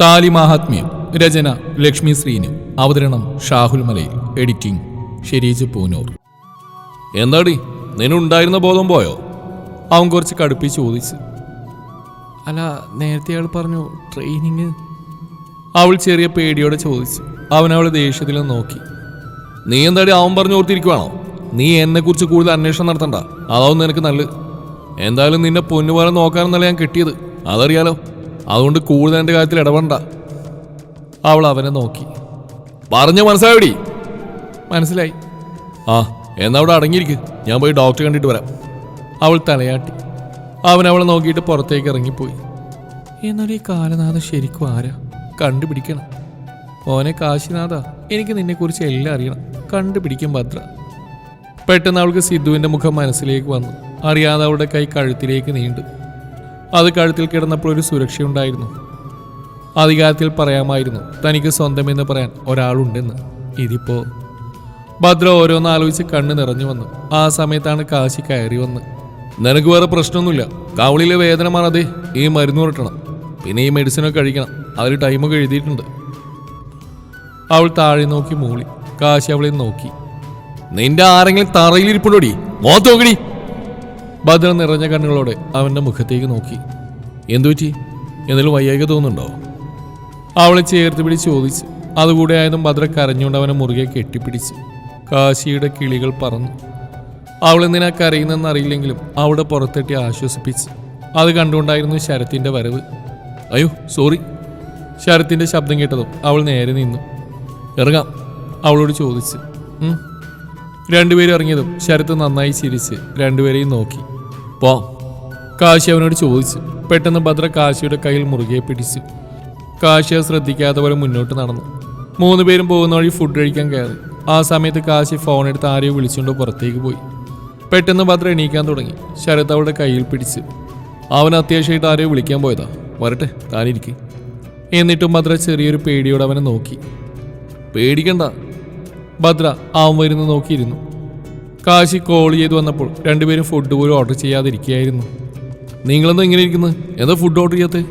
താലി മാഹാത്മ്യം രചന ലക്ഷ്മി ശ്രീന് അവതരണം ഷാഹുൽ മലയിൽ എഡിറ്റിംഗ് ഷെരീജ് പൂനൂർ. എന്താടി നിനുണ്ടായിരുന്ന ബോധം പോയോ? അവൻ കുറച്ച് കടുപ്പിച്ച് ചോദിച്ചു. അല്ല നേരത്തെ അയാൾ പറഞ്ഞു ട്രെയിനിങ്. അവൾ ചെറിയ പേടിയോടെ ചോദിച്ചു. അവൻ അവളെ ദേഷ്യത്തിൽ നോക്കി. നീ എന്താടി അവൻ പറഞ്ഞു ഓർത്തിരിക്കുവാണോ? നീ എന്നെക്കുറിച്ച് കൂടുതൽ അന്വേഷണം നടത്തണ്ട. അതാവും നിനക്ക് നല്ലത്. എന്തായാലും നിന്നെ പൊന്നുപോലെ നോക്കാനെന്നല്ല ഞാൻ കിട്ടിയത്. അതറിയാലോ. അതുകൊണ്ട് കൂടുതൽ എന്റെ കാര്യത്തിൽ ഇടപെടണ്ട. അവൾ അവനെ നോക്കി. പറഞ്ഞു മനസ്സിലായോടി? മനസ്സിലായി. ആ എന്നാ അവിടെ അടങ്ങിയിരിക്ക്. ഞാൻ പോയി ഡോക്ടറെ കണ്ടിട്ട് വരാം. അവൾ തലയാട്ടി. അവൻ അവളെ നോക്കിയിട്ട് പുറത്തേക്ക് ഇറങ്ങിപ്പോയി. എന്നാൽ ഈ കാലനാഥ ശരിക്കും ആരാ? കണ്ടുപിടിക്കണം. ഓനെ കാശിനാഥ എനിക്ക് നിന്നെക്കുറിച്ച് എല്ലാം അറിയണം. കണ്ടുപിടിക്കും ഭദ്ര. പെട്ടെന്ന് അവൾക്ക് സിദ്ധുവിന്റെ മുഖം മനസ്സിലേക്ക് വന്നു. അറിയാതെ അവളുടെ കൈ കഴുത്തിലേക്ക് നീണ്ടു. അത് കഴുത്തിൽ കിടന്നപ്പോൾ ഒരു സുരക്ഷയുണ്ടായിരുന്നു. അധികാരത്തിൽ പറയാമായിരുന്നു തനിക്ക് സ്വന്തമെന്ന് പറയാൻ ഒരാളുണ്ടെന്ന്. ഇതിപ്പോ ഭദ്ര ഓരോന്ന് ആലോചിച്ച് കണ്ണ് നിറഞ്ഞു വന്നു. ആ സമയത്താണ് കാശി കയറി വന്ന് നിനക്ക് വേറെ പ്രശ്നമൊന്നുമില്ല. കവളിലെ വേദനമാണത്. ഈ മരുന്ന് പുരട്ടണം പിന്നെ ഈ മെഡിസിനൊക്കെ കഴിക്കണം. അതിൽ ടൈമൊക്കെ എഴുതിയിട്ടുണ്ട്. അവൾ താഴെ നോക്കി മൂളി. കാശി അവളെ നോക്കി. നിന്റെ ആരെങ്കിലും തറയിലിരിപ്പുണ്ടോടി? മോത്ത് ഭദ്ര നിറഞ്ഞ കണ്ണുകളോടെ അവന്റെ മുഖത്തേക്ക് നോക്കി. എന്തുപറ്റി എന്തെങ്കിലും വയ്യായ്ക തോന്നുന്നുണ്ടോ? അവളെ ചേർത്ത് പിടിച്ച് ചോദിച്ചു. അതുകൂടെ ആയതും ഭദ്ര കരഞ്ഞുകൊണ്ട് അവനെ മുറുകെ കെട്ടിപ്പിടിച്ചു. കാശിയുടെ കിളികൾ പറന്നു. അവൾ എന്തിനാ കരയുന്നെന്ന് അറിയില്ലെങ്കിലും അവിടെ പുറത്തെട്ടി ആശ്വസിപ്പിച്ച്. അത് കണ്ടുകൊണ്ടായിരുന്നു ശരത്തിന്റെ വരവ്. അയ്യോ സോറി. ശരത്തിന്റെ ശബ്ദം കേട്ടതും അവൾ നേരെ നിന്നു. ഇറങ്ങാം അവളോട് ചോദിച്ച്. രണ്ടുപേരും ഇറങ്ങിയതും ശരത്ത് നന്നായി ചിരിച്ച് രണ്ടുപേരെയും നോക്കി. പോ. കാശി അവനോട് ചോദിച്ചു. പെട്ടെന്ന് ഭദ്ര കാശിയുടെ കയ്യിൽ മുറുകെ പിടിച്ചു. കാശിയെ ശ്രദ്ധിക്കാതെ പോലെ മുന്നോട്ട് നടന്നു. മൂന്ന് പേരും പോകുന്ന വഴി ഫുഡ് കഴിക്കാൻ കയറി. ആ സമയത്ത് കാശി ഫോൺ എടുത്ത് ആരെയോ വിളിച്ചുകൊണ്ട് പുറത്തേക്ക് പോയി. പെട്ടെന്ന് ഭദ്ര എണീക്കാൻ തുടങ്ങി. ശരത് അവളുടെ കയ്യിൽ പിടിച്ച്. അവൻ അത്യാവശ്യമായിട്ട് ആരെയോ വിളിക്കാൻ പോയതാ. വരട്ടെ താനിരിക്ക് എന്നിട്ടും ഭദ്ര ചെറിയൊരു പേടിയോടെ അവനെ നോക്കി. പേടിക്കണ്ട. ഭദ്ര അവൻ വരുന്ന നോക്കിയിരുന്നു. കാശി കോൾ ചെയ്ത് വന്നപ്പോൾ രണ്ടുപേരും ഫുഡ് പോലും ഓർഡർ ചെയ്യാതിരിക്കുകയായിരുന്നു. നിങ്ങളെന്താ ഇങ്ങനെ ഇരിക്കുന്നത് എന്താ ഫുഡ് ഓർഡർ ചെയ്യാത്ത?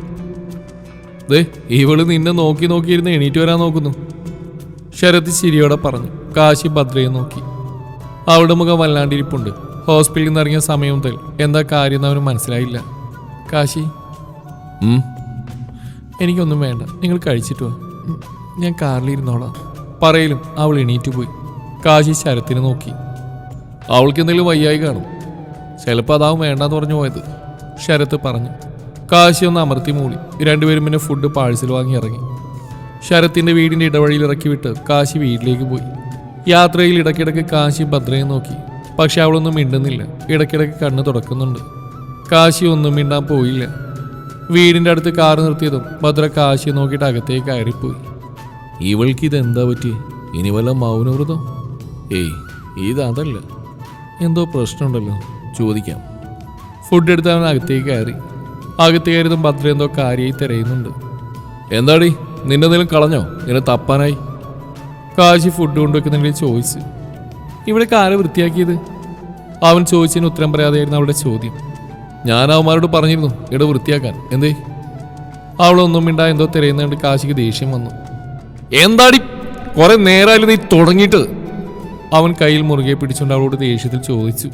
ദേ ഇവൾ നിന്നെ നോക്കി നോക്കിയിരുന്ന് എണീറ്റ് വരാൻ നോക്കുന്നു. ശരത് ചിരിയോടെ പറഞ്ഞു. കാശി ഭദ്രയെ നോക്കി. അവളുടെ മുഖം വല്ലാണ്ടിരിപ്പുണ്ട്. ഹോസ്പിറ്റലിൽ നിന്ന് ഇറങ്ങിയ സമയം മുതൽ എന്താ കാര്യം എന്ന് അവന് മനസ്സിലായില്ല. കാശി. എനിക്കൊന്നും വേണ്ട. നിങ്ങൾ കഴിച്ചിട്ട് വാ. ഞാൻ കാറിലിരുന്നോളാം. പറയലും അവൾ എണീറ്റ് പോയി. കാശി ശരത്തിനെ നോക്കി. അവൾക്ക് എന്തെങ്കിലും വയ്യായി കാണും. ചിലപ്പോൾ അതാവും വേണ്ടെന്ന് പറഞ്ഞു പോയത്. ശരത്ത് പറഞ്ഞു. കാശി ഒന്ന് അമർത്തി മൂളി. രണ്ടുപേരും പിന്നെ ഫുഡ് പാഴ്സൽ വാങ്ങി ഇറങ്ങി. ശരത്തിന്റെ വീടിന്റെ ഇടവഴിയിൽ ഇറക്കി വിട്ട് കാശി വീട്ടിലേക്ക് പോയി. യാത്രയിൽ ഇടയ്ക്കിടയ്ക്ക് കാശി ഭദ്രയെ നോക്കി. പക്ഷെ അവളൊന്നും മിണ്ടുന്നില്ല. ഇടയ്ക്കിടയ്ക്ക് കണ്ണ് തുറക്കുന്നുണ്ട് കാശി ഒന്നും മിണ്ടാൻ പോയില്ല. വീടിന്റെ അടുത്ത് കാർ നിർത്തിയതും ഭദ്ര കാശി നോക്കിയിട്ട് അകത്തേക്ക് കയറിപ്പോയി. ഇവൾക്ക് ഇതെന്താ പറ്റി ഇനി വല്ല മൗനവ്രതം? ഏയ് ഇതല്ല. എന്തോ പ്രശ്നമുണ്ടല്ലോ? ചോദിക്കാം. ഫുഡ് എടുത്ത് അവൻ അകത്തേക്ക് കയറി. അകത്ത് കയറിയതും ഭദ്ര എന്തോ കാര്യമായി തിരയുന്നുണ്ട്. എന്താടി? നിന്നെ എന്തെങ്കിലും കളഞ്ഞോ? നിന്നെ തപ്പാനായി? കാശി ഫുഡ് കൊണ്ടുവെക്കുന്നെങ്കിൽ ചോയ്സ് ഇവിടെ കാര് വൃത്തിയാക്കിയത്? അവൻ ചോദിച്ചതിന് ഉത്തരം പറയാതെയായിരുന്നു അവളുടെ ചോദ്യം. ഞാൻ അവന്മാരോട് പറഞ്ഞിരുന്നു ഇവിടെ വൃത്തിയാക്കാൻ. എന്തേ? അവളൊന്നും മിണ്ടാ എന്തോ തിരയുന്നതുകൊണ്ട് കാശിക്ക് ദേഷ്യം വന്നു. എന്താടി? കുറെ നേരമായാലും നീ തുടങ്ങിയിട്ട്. അവൻ കയ്യിൽ മുറുകെ പിടിച്ചുകൊണ്ട് അവളോട് ദേഷ്യത്തിൽ ചോദിച്ചു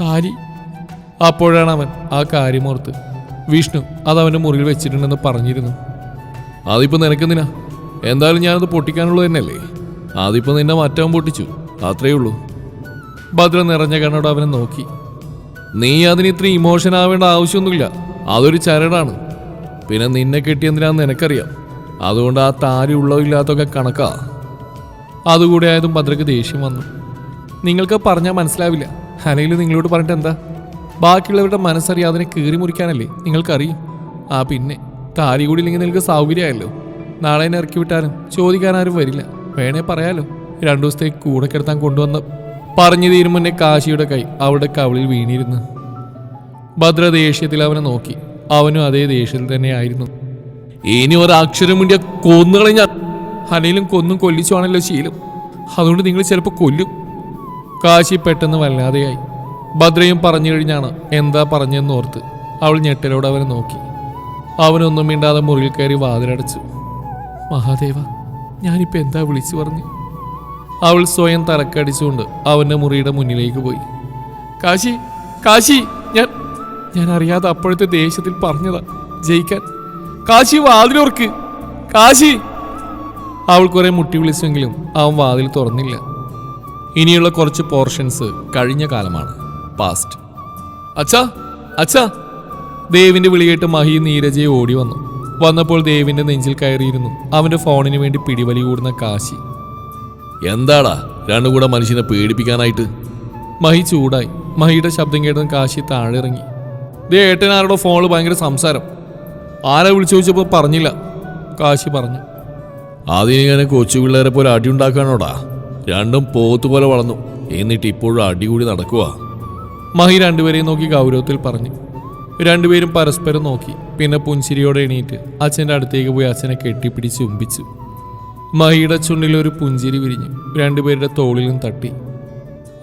താരി അപ്പോഴാണ് അവൻ ആ കാര്യം കാര്യമോർത്ത് വിഷ്ണു അത് അവന്റെ മുറിയിൽ വെച്ചിട്ടുണ്ടെന്ന് പറഞ്ഞിരുന്നു. അതിപ്പോൾ നിനക്കെന്തിനാ? എന്തായാലും ഞാനത് പൊട്ടിക്കാനുള്ളത് തന്നെയല്ലേ? അതിപ്പോൾ നിന്നെ മാറ്റാൻ പൊട്ടിച്ചു അത്രയേ ഉള്ളൂ. ഭദ്ര നിറഞ്ഞ കണ്ണോട് അവനെ നോക്കി. നീ അതിന് ഇത്ര ഇമോഷൻ ആവേണ്ട ആവശ്യമൊന്നുമില്ല അതൊരു ചരടാണ്. പിന്നെ നിന്നെ കെട്ടിയെന്തിനാന്ന് നിനക്കറിയാം. അതുകൊണ്ട് ആ താരി ഉള്ളോ ഇല്ലാത്തൊക്കെ കണക്കാ. അതുകൂടെ ആയതും ഭദ്രക്ക് ദേഷ്യം വന്നു. നിങ്ങൾക്ക് പറഞ്ഞാൽ മനസ്സിലാവില്ല. അല്ലെങ്കിൽ നിങ്ങളോട് പറഞ്ഞിട്ട് എന്താ? ബാക്കിയുള്ളവരുടെ മനസ്സറിയാതെ കീറി മുറിക്കാനല്ലേ നിങ്ങൾക്കറിയും. ആ പിന്നെ താലി കൂടി ഇല്ലെങ്കിൽ നിങ്ങൾക്ക് സൗകര്യമായല്ലോ. നാളെ എന്നെ ഇറക്കി വിട്ടാലും ചോദിക്കാൻ ആരും വരില്ല. വേണേ പറയാലോ. രണ്ടു ദിവസത്തേക്ക് കൂടെ കിടത്താൻ കൊണ്ടുവന്ന. പറഞ്ഞു തീരും മുന്നേ കാശിയുടെ കൈ അവളുടെ കവളിൽ വീണിരുന്നു. ഭദ്ര ദേഷ്യത്തിൽ അവനെ നോക്കി. അവനും അതേ ദേഷ്യത്തിൽ തന്നെയായിരുന്നു ഇനി ഒരക്ഷരം മുണ്ടിയ കൊന്നുകളഞ്ഞ ഹനയിലും കൊന്നും കൊല്ലിച്ചുവാണല്ലോ ശീലം. അതുകൊണ്ട് നിങ്ങൾ ചിലപ്പോൾ കൊല്ലും. കാശി പെട്ടെന്ന് വല്ലാതെയായി. ഭദ്രയും പറഞ്ഞു കഴിഞ്ഞാണ് എന്താ പറഞ്ഞെന്ന് ഓർത്ത് അവൾ ഞെട്ടലോടെ അവനെ നോക്കി. അവനൊന്നും മിണ്ടാതെ മുറിയിൽ കയറി വാതിലടച്ചു. മഹാദേവ ഞാനിപ്പോൾ എന്താ വിളിച്ചു പറഞ്ഞു? അവൾ സ്വയം തലക്കടിച്ചുകൊണ്ട് അവന്റെ മുറിയുടെ മുന്നിലേക്ക് പോയി. കാശി കാശി ഞാൻ ഞാൻ അറിയാതെ അപ്പോഴത്തെ ദേഷ്യത്തിൽ പറഞ്ഞതാ. ജയിക്കാൻ. കാശി വാതിലോർക്ക്. കാശി! അവൾ കുറെ മുട്ടി വിളിച്ചെങ്കിലും അവൻ വാതിൽ തുറന്നില്ല. ഇനിയുള്ള കുറച്ച് പോർഷൻസ് കഴിഞ്ഞ കാലമാണ്. പാസ്റ്റ് അച്ഛാ അച്ഛാ. ദേവിന്റെ വിളിയേട്ട് മഹി നീരജയെ ഓടി വന്നു. വന്നപ്പോൾ ദേവിന്റെ നെഞ്ചിൽ കയറിയിരുന്നു. അവന്റെ ഫോണിന് വേണ്ടി പിടിവലി കൂടുന്ന കാശി. എന്താടാ? രണ്ടും കൂടെ മനുഷ്യനെ പേടിപ്പിക്കാനായിട്ട്? മഹി ചൂടായി. മഹിയുടെ ശബ്ദം കേട്ടതും കാശി താഴെ ഇറങ്ങി ദേ ഏട്ടനാരുടെ ഫോണിൽ ഭയങ്കര സംസാരം. ആരെ വിളിച്ചു ചോദിച്ചപ്പോൾ പറഞ്ഞില്ല. കാശി പറഞ്ഞു. അതിനിങ്ങനെ കൊച്ചു പിള്ളേരെ പോലെ അടി ഉണ്ടാക്കാനോടാ. രണ്ടും പോത്ത് പോലെ വളർന്നു. എന്നിട്ട് ഇപ്പോഴും അടി കൂടി നടക്കുക മഹി രണ്ടുപേരെയും നോക്കി ഗൗരവത്തിൽ പറഞ്ഞു. രണ്ടുപേരും പരസ്പരം നോക്കി. പിന്നെ പുഞ്ചിരിയോടെ എണീറ്റ് അച്ഛന്റെ അടുത്തേക്ക് പോയി അച്ഛനെ കെട്ടിപ്പിടിച്ച് ഉമ്പിച്ചു മഹിയുടെ ചുണ്ടിൽ ഒരു പുഞ്ചിരി വിരിഞ്ഞു രണ്ടുപേരുടെ തോളിലും തട്ടി.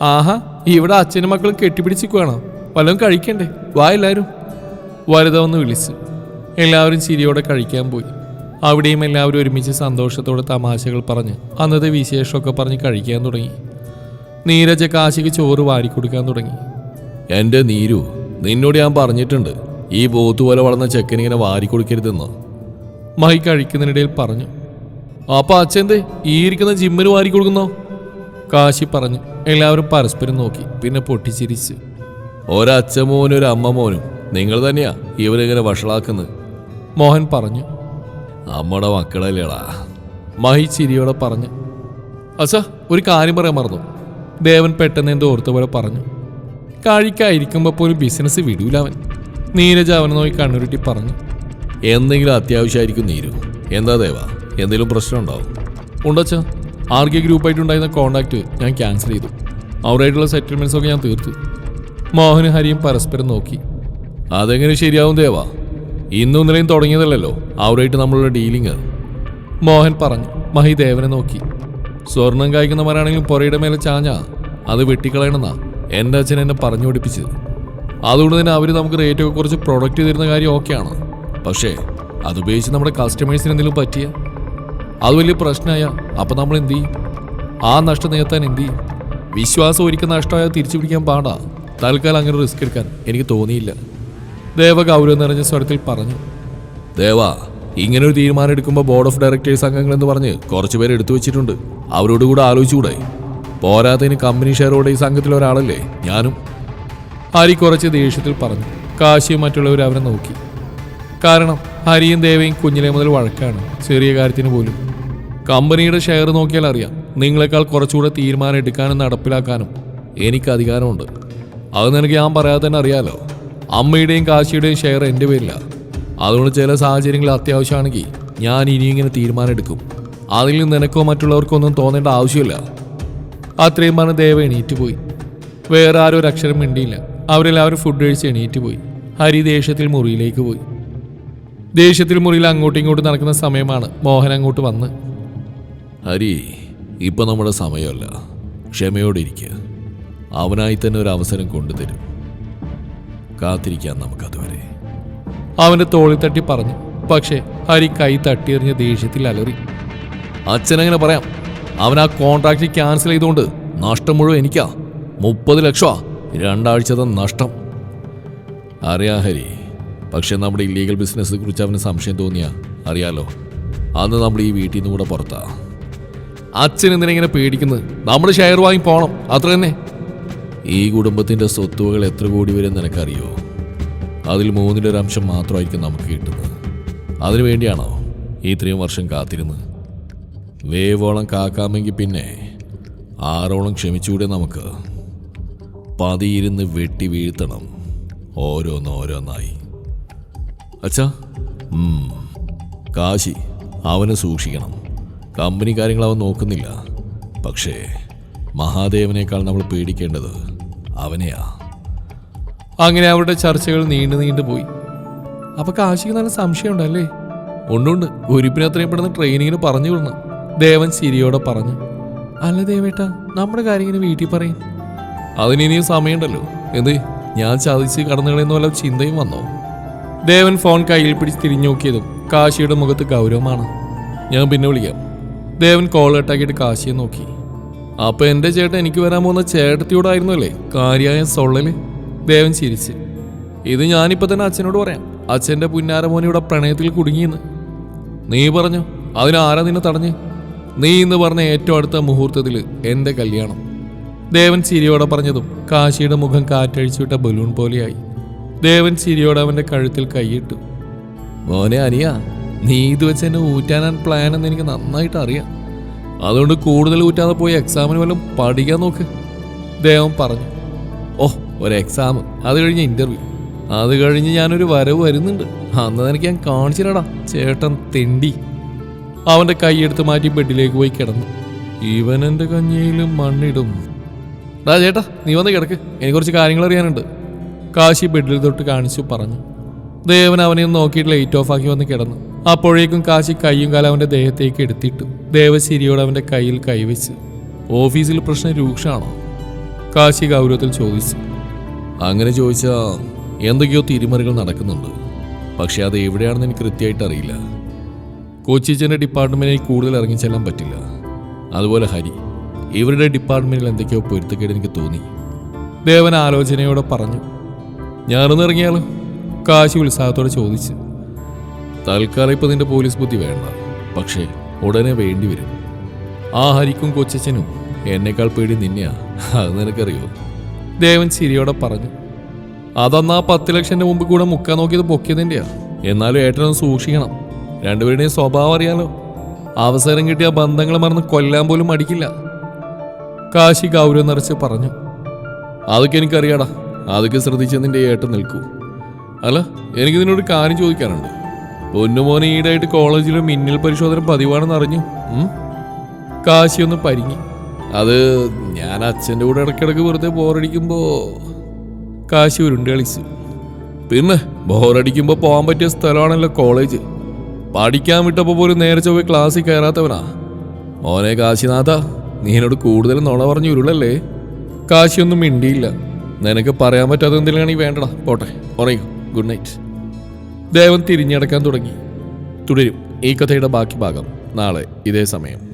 ആഹാ ഇവിടെ അച്ഛനും മക്കളും കെട്ടിപ്പിടിച്ചിക്കുവാണോ വല്ലതും കഴിക്കണ്ടേ? വാ എല്ലാവരും വലുതവന്ന് വിളിച്ചു. എല്ലാവരും ചിരിയോടെ കഴിക്കാൻ പോയി. അവിടെയും എല്ലാവരും ഒരുമിച്ച് സന്തോഷത്തോടെ തമാശകൾ പറഞ്ഞ് അന്നത്തെ വിശേഷമൊക്കെ പറഞ്ഞ് കഴിക്കാൻ തുടങ്ങി. നീരജ കാശിക്ക് ചോറ് വാരിക്കൊടുക്കാൻ തുടങ്ങി. എന്റെ നീരു നിന്നോട് ഞാൻ പറഞ്ഞിട്ടുണ്ട് ഈ പോത്ത് പോലെ വളർന്ന ചെക്കനിങ്ങനെ വാരിക്കൊടുക്കരുതെന്ന് മഹി കഴിക്കുന്നതിനിടയിൽ പറഞ്ഞു. അപ്പൊ അച്ഛന്റെ ഈ ഇരിക്കുന്ന ജിമ്മിന് വാരിക്കൊടുക്കുന്നോ കാശി പറഞ്ഞു. എല്ലാവരും പരസ്പരം നോക്കി പിന്നെ പൊട്ടിച്ചിരിച്ച്. ഒരച്ഛൻ മോനും ഒരു അമ്മ മോനും നിങ്ങൾ തന്നെയാ ഇവരിങ്ങനെ വഷളാക്കുന്നത്. മോഹൻ പറഞ്ഞു. അമ്മയുടെ മക്കളല്ലേടാ. മഹി ചിരിയോടെ പറഞ്ഞു. അസ ഒരു കാര്യം പറയാൻ മറന്നു. ദേവൻ പെട്ടെന്ന് എന്തോ ഓർത്ത പോലെ പറഞ്ഞു. കഴിക്കായിരിക്കുമ്പോൾ പോലും ബിസിനസ് വിടൂല അവൻ. നീരജ് അവനെ നോക്കി കണ്ണുരുട്ടി പറഞ്ഞു. എന്തെങ്കിലും അത്യാവശ്യമായിരിക്കും നീരു. എന്താ ദേവ? എന്തെങ്കിലും പ്രശ്നം ഉണ്ടാവും ഉണ്ടച്ചാ ആർ കെ ഗ്രൂപ്പായിട്ടുണ്ടായിരുന്ന കോണ്ടാക്ട് ഞാൻ ക്യാൻസൽ ചെയ്തു. അവരായിട്ടുള്ള സെറ്റിൽമെന്റ്സ് ഒക്കെ ഞാൻ തീർത്തു. മോഹനും ഹരിയും പരസ്പരം നോക്കി. അതെങ്ങനെ ശരിയാവും ദേവ? ഇന്നും ഇന്നലെയും തുടങ്ങിയതല്ലല്ലോ. അവരായിട്ട് നമ്മളുടെ ഡീലിങ് മോഹൻ പറഞ്ഞു. മഹി ദേവനെ നോക്കി. സ്വർണം കായ്ക്കുന്നവരാണെങ്കിലും പുറയുടെ മേലെ ചാഞ്ഞ. അത് വെട്ടിക്കളയണമെന്നാ എന്റെ അച്ഛൻ എന്നെ പറഞ്ഞു പഠിപ്പിച്ചത്. അതുകൊണ്ട് തന്നെ അവർ നമുക്ക് റേറ്റൊക്കെ കുറച്ച് പ്രൊഡക്റ്റ് തരുന്ന കാര്യം ഓക്കെയാണ് പക്ഷേ അതുപയോഗിച്ച് നമ്മുടെ കസ്റ്റമേഴ്സിന് എന്തെങ്കിലും പറ്റിയ? അത് വലിയ പ്രശ്നമായ. അപ്പം നമ്മൾ എന്ത് ചെയ്യും? ആ നഷ്ടം നികത്താൻ എന്ത് ചെയ്യും? വിശ്വാസം ഒരിക്കൽ നഷ്ടമായാൽ തിരിച്ചു പിടിക്കാൻ പാടാ. തൽക്കാലം അങ്ങനെ റിസ്ക് എടുക്കാൻ എനിക്ക് തോന്നിയില്ല. ദേവ ഗൗരവം നിറഞ്ഞ സ്വരത്തിൽ പറഞ്ഞു. ദേവ ഇങ്ങനെ ഒരു തീരുമാനം എടുക്കുമ്പോൾ ബോർഡ് ഓഫ് ഡയറക്ടേഴ്സ് അംഗങ്ങൾ എന്ന് പറഞ്ഞ് കുറച്ച് പേര് എടുത്തു വെച്ചിട്ടുണ്ട്. അവരോട് കൂടെ ആലോചിച്ചുകൂടെ? പോരാത്തതിന് കമ്പനി ഷെയറോടെ ഈ സംഘത്തിൽ ഒരാളല്ലേ? ഞാനും. ഹരി കുറച്ച് ദേഷ്യത്തിൽ പറഞ്ഞു. കാശിയും മറ്റുള്ളവർ അവരെ നോക്കി. കാരണം ഹരിയും ദേവയും കുഞ്ഞിലെ മുതൽ വഴക്കാണ്. ചെറിയ കാര്യത്തിന് പോലും. കമ്പനിയുടെ ഷെയർ നോക്കിയാൽ അറിയാം. നിങ്ങളെക്കാൾ കുറച്ചുകൂടെ തീരുമാനം എടുക്കാനും നടപ്പിലാക്കാനും എനിക്ക് അധികാരമുണ്ട്. അത് നിനക്ക് ഞാൻ പറയാതെ തന്നെ അറിയാലോ? അമ്മയുടെയും കാശിയുടെയും ഷെയർ എന്റെ പേരിലാണ് അതുകൊണ്ട് ചില സാഹചര്യങ്ങൾ അത്യാവശ്യമാണെങ്കിൽ ഞാൻ ഇനി ഇങ്ങനെ തീരുമാനം എടുക്കും. അതിൽ നിനക്കോ മറ്റുള്ളവർക്കോ ഒന്നും തോന്നേണ്ട ആവശ്യമില്ല. അത്രയും പറഞ്ഞ് ദേവ എണീറ്റ് പോയി. വേറെ ആരും ഒരു അക്ഷരം മിണ്ടിയില്ല. അവരെല്ലാവരും ഫുഡ് കഴിച്ച് എണീറ്റ് പോയി. ഹരി ദേഷ്യത്തിൽ മുറിയിലേക്ക് പോയി. ദേഷ്യത്തിൽ മുറിയിൽ അങ്ങോട്ടും ഇങ്ങോട്ടും നടക്കുന്ന സമയമാണ് മോഹൻ അങ്ങോട്ട് വന്ന്. ഹരി ഇപ്പൊ നമ്മുടെ സമയമല്ല. ക്ഷമയോടെ ഇരിക്കുക അവനായി തന്നെ ഒരു അവസരം കൊണ്ടുതരും. കാത്തിരിക്കാം നമുക്കതുവരെ അവന്റെ തോളിൽ തട്ടി പറഞ്ഞു പക്ഷേ ഹരി കൈ തട്ടിയെറിഞ്ഞ ദേഷ്യത്തിൽ അലറി. അച്ഛനങ്ങനെ പറയാം അവൻ ആ കോൺട്രാക്ട് ക്യാൻസൽ ചെയ്തുകൊണ്ട് നഷ്ടം മുഴുവൻ എനിക്കാ. മുപ്പത് ലക്ഷമാ. രണ്ടാഴ്ചത്തെ നഷ്ടം. അറിയാം ഹരി പക്ഷെ നമ്മുടെ ഇല്ലീഗൽ ബിസിനസ്സിനെ കുറിച്ച് അവന് സംശയം തോന്നിയാ. അറിയാലോ അന്ന് നമ്മൾ ഈ വീട്ടിൽ നിന്ന് കൂടെ പുറത്താ. അച്ഛൻ എന്തിനെങ്ങനെ പേടിക്കുന്നത്? നമ്മൾ ഷെയർ വാങ്ങി പോകണം അത്ര തന്നെ ഈ കുടുംബത്തിന്റെ സ്വത്തുവകൾ എത്ര കോടി വരെ നിനക്കറിയോ? അതിൽ മൂന്നിലൊരംശം മാത്രമായിരിക്കും നമുക്ക് കിട്ടുന്നത്. അതിനു വേണ്ടിയാണോ ഈ ഇത്രയും വർഷം കാത്തിരുന്നത്? വേവോളം കാക്കാമെങ്കിൽ പിന്നെ ആറോളം ക്ഷമിച്ചുകൂടെ നമുക്ക്. പതിയിരുന്ന് വെട്ടി വീഴ്ത്തണം ഓരോന്നോരോന്നായി. അച്ഛാ. കാശി അവനെ സൂക്ഷിക്കണം. കമ്പനി കാര്യങ്ങൾ അവൻ നോക്കുന്നില്ല. പക്ഷേ മഹാദേവനേക്കാൾ നമ്മൾ പേടിക്കേണ്ടത് അവനെയാ. അങ്ങനെ അവരുടെ ചർച്ചകൾ നീണ്ടു നീണ്ടു പോയി. അപ്പൊ കാശിക്ക് നല്ല സംശയമുണ്ടല്ലേ? ഉണ്ടുണ്ട്. ഗുരുപ്പിനെ അത്രയും പെടുന്ന ട്രെയിനിങ്ങിന് പറഞ്ഞു വിടണം. ദേവൻ ചിരിയോടെ പറഞ്ഞു. അല്ല ദേവേട്ട നമ്മുടെ കാര്യം ഇങ്ങനെ വീട്ടിൽ പറയും. അതിന് ഇനിയും സമയമുണ്ടല്ലോ. എന്ത്? ഞാൻ ചതിച്ച് കടന്നു കളയുന്ന വല്ല ചിന്തയും വന്നോ? ദേവൻ ഫോൺ കയ്യിൽ പിടിച്ച് തിരിഞ്ഞു നോക്കിയതും കാശിയുടെ മുഖത്ത് ഗൗരവമാണ്. ഞാൻ പിന്നെ വിളിക്കാം. ദേവൻ കോൾ കട്ടാക്കിയിട്ട് കാശിയെ നോക്കി. അപ്പൊ എന്റെ ചേട്ടൻ എനിക്ക് വരാൻ പോകുന്ന ചേട്ടത്തിയോടായിരുന്നല്ലേ? കാര്യായ സൊള്ളൽ. ദേവൻ ചിരിച്ച്. ഇത് ഞാനിപ്പോ തന്നെ അച്ഛനോട് പറയാം. അച്ഛന്റെ പുന്നാരമോനെ ഇവിടെ പ്രണയത്തിൽ കുടുങ്ങിയെന്ന്. നീ പറഞ്ഞു? അതിനാരാ നിന്നെ തടഞ്ഞ്? നീ ഇന്ന് പറഞ്ഞ ഏറ്റവും അടുത്ത മുഹൂർത്തത്തിൽ എന്റെ കല്യാണം. ദേവൻ ചിരിയോടെ പറഞ്ഞതും കാശിയുടെ മുഖം കാറ്റഴിച്ചു വിട്ട ബലൂൺ പോലെയായി. ദേവൻ ചിരിയോടെ അവന്റെ കഴുത്തിൽ കൈയിട്ടു. മോനെ അനിയ നീ ഇത് വെച്ച് എന്നെ ഊറ്റാനാൻ പ്ലാൻ എന്ന് എനിക്ക് നന്നായിട്ട് അറിയാം. അതുകൊണ്ട് കൂടുതൽ ഊറ്റാതെ പോയി എക്സാമിന് വല്ലതും പഠിക്കാൻ നോക്ക്. ദേവൻ പറഞ്ഞു. ഓ ഒരു എക്സാം അത് കഴിഞ്ഞ് ഇന്റർവ്യൂ അത് കഴിഞ്ഞ് ഞാനൊരു വരവ് വരുന്നുണ്ട്. അന്ന് എനിക്ക് ഞാൻ കാണിച്ചില്ലടാ ചേട്ടൻ തെണ്ടി. അവന്റെ കൈയെടുത്ത് മാറ്റി ബെഡിലേക്ക് പോയി കിടന്നു. ഇവൻ എന്റെ കഞ്ഞിയിലും മണ്ണിടും. ഡാ ചേട്ടാ നീ വന്ന് കിടക്ക്. എനിക്ക് കുറച്ച് കാര്യങ്ങൾ അറിയാനുണ്ട്. കാശി ബെഡിൽ തൊട്ട് കാണിച്ചു പറഞ്ഞു. ദേവൻ അവനെ നോക്കിയിട്ട് ലൈറ്റ് ഓഫ് ആക്കി വന്ന് കിടന്നു. അപ്പോഴേക്കും കാശി കയ്യും കാലം അവന്റെ ദേഹത്തേക്ക് എടുത്തിട്ടു. ദേവശിരിയോട് അവന്റെ കയ്യിൽ കൈവച്ച്. ഓഫീസിൽ പ്രശ്നം രൂക്ഷമാണോ കാശി ഗൗരവത്തിൽ ചോദിച്ചു. അങ്ങനെ ചോദിച്ചാൽ എന്തൊക്കെയോ തിരിമറികൾ നടക്കുന്നുണ്ട്. പക്ഷെ അത് എവിടെയാണെന്ന് എനിക്ക് കൃത്യമായിട്ട് അറിയില്ല. കൊച്ചിച്ചന്റെ ഡിപ്പാർട്ട്മെന്റിൽ കൂടുതൽ ഇറങ്ങിച്ചെല്ലാൻ പറ്റില്ല. അതുപോലെ ഹരി ഇവരുടെ ഡിപ്പാർട്ട്മെന്റിൽ എന്തൊക്കെയോ പൊരുത്തക്കേട് എനിക്ക് തോന്നി. ദേവൻ ആലോചനയോടെ പറഞ്ഞു. ഞാനൊന്ന് ഇറങ്ങിയാലോ? കാശി ഉത്സാഹത്തോടെ ചോദിച്ചു. തൽക്കാലം ഇപ്പൊ നിന്റെ പോലീസ് ബുദ്ധി വേണ്ട. പക്ഷേ ഉടനെ വേണ്ടി വരും. ആ ഹരിക്കും കൊച്ചനും എന്നേക്കാൾ പേടി നിന്നെയാ. അത് നിനക്കറിയോ? ദേവൻ ചിരിയോടെ പറഞ്ഞു. അതന്നാ പത്ത് ലക്ഷന്റെ മുമ്പ് കൂടെ മുക്കാൻ നോക്കിയത് പൊക്കിയതിന്റെയാ എന്നാലും ഏട്ടനൊന്ന് സൂക്ഷിക്കണം. രണ്ടുപേരുടെയും സ്വഭാവം അറിയാലോ. അവസരം കിട്ടിയ ബന്ധങ്ങൾ മറന്ന് കൊല്ലാൻ പോലും മടിക്കില്ല. കാശി ഗൗരവം നിറച്ച് പറഞ്ഞു. അതൊക്കെ എനിക്കറിയാടാ. അതൊക്കെ ശ്രദ്ധിച്ചതിന്റെ ഏട്ടൻ നിൽക്കൂ. അല്ല എനിക്ക് നിന്നോട് കാര്യം ചോദിക്കാനുണ്ട്. പൊന്നുമോനെ ഈടായിട്ട് കോളേജിൽ മിന്നൽ പരിശോധന പതിവാണെന്ന് അറിഞ്ഞു. ഉം? കാശി ഒന്ന് പരിങ്ങി. അത് ഞാൻ അച്ഛന്റെ കൂടെ ഇടയ്ക്കിടയ്ക്ക് വെറുതെ ബോറടിക്കുമ്പോൾ കാശി ഉരുണ്ട് കളിച്ചു. പിന്നെ ബോറടിക്കുമ്പോൾ പോകാൻ പറ്റിയ സ്ഥലമാണല്ലോ കോളേജ്. പഠിക്കാൻ വിട്ടപ്പോൾ പോലും നേരെ ചൊവ്വ ക്ലാസ്സിൽ കയറാത്തവനാ. മോനെ കാശിനാഥ നീ എന്നോട് കൂടുതൽ നുണ പറഞ്ഞു ഉരുളല്ലേ? കാശിയൊന്നും മിണ്ടിയില്ല. നിനക്ക് പറയാൻ പറ്റാത്ത എന്തെങ്കിലും വേണ്ടടാ? പോട്ടെ പറയൂ ഗുഡ് നൈറ്റ്. ദേവൻ തിരിഞ്ഞടക്കാൻ തുടങ്ങി. തുടരും. ഈ കഥയുടെ ബാക്കി ഭാഗം നാളെ ഇതേ സമയം.